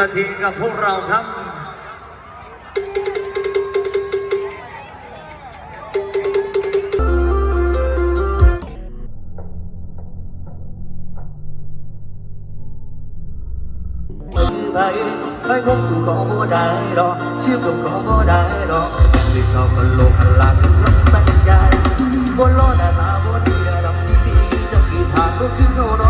นาทีกับพวกเราครับ vậy anh không dù có mua đài đó chưa cũng có mua đài đó vì sao còn lộn làm lắm tay dài muốn lo là ta muốn đi là đọc đi đi cho kỳ thả có kinh hồ đó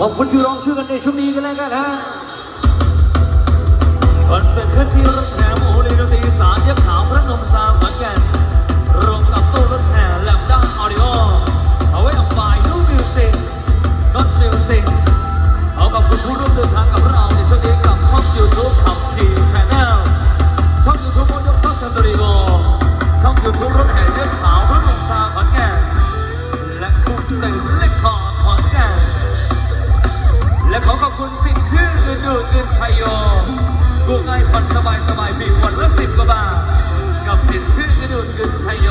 บอกคนยู่ร้องชื่อกันในช่วงนี้กันแล้วกันฮะคอนเสิร์ตเคลื่อนที่รถแห่หมูในดนตรีสายยักษ์ขาวพระนมสามขอนแก่นรวมกับตู้รถแห่แลมด้านออดิโอเอาไว้ออกบายนู้มิวสิกน็อตมิวสิกเอากับคุณผู้ร่วมเดินทางกับ ผ่นสบายสบายเพียวันละสิบกว่าบาท กับสินเชื่อกระดูดเงินชัยโย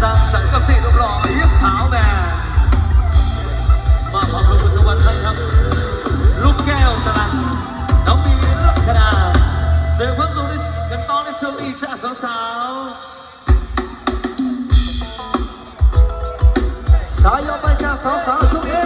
สร้างสรรค์กับสิ่งหล่อเยี่ยมขาวแบมาพบกับคุณสวรรค์นะครับ ลูกแก้วสลันน้องมีลักษณะเสริมความสุขกันต้อนในเชิงอีกจ้าวสาวๆสายยอมไปจ้าสาวๆช่วงนี้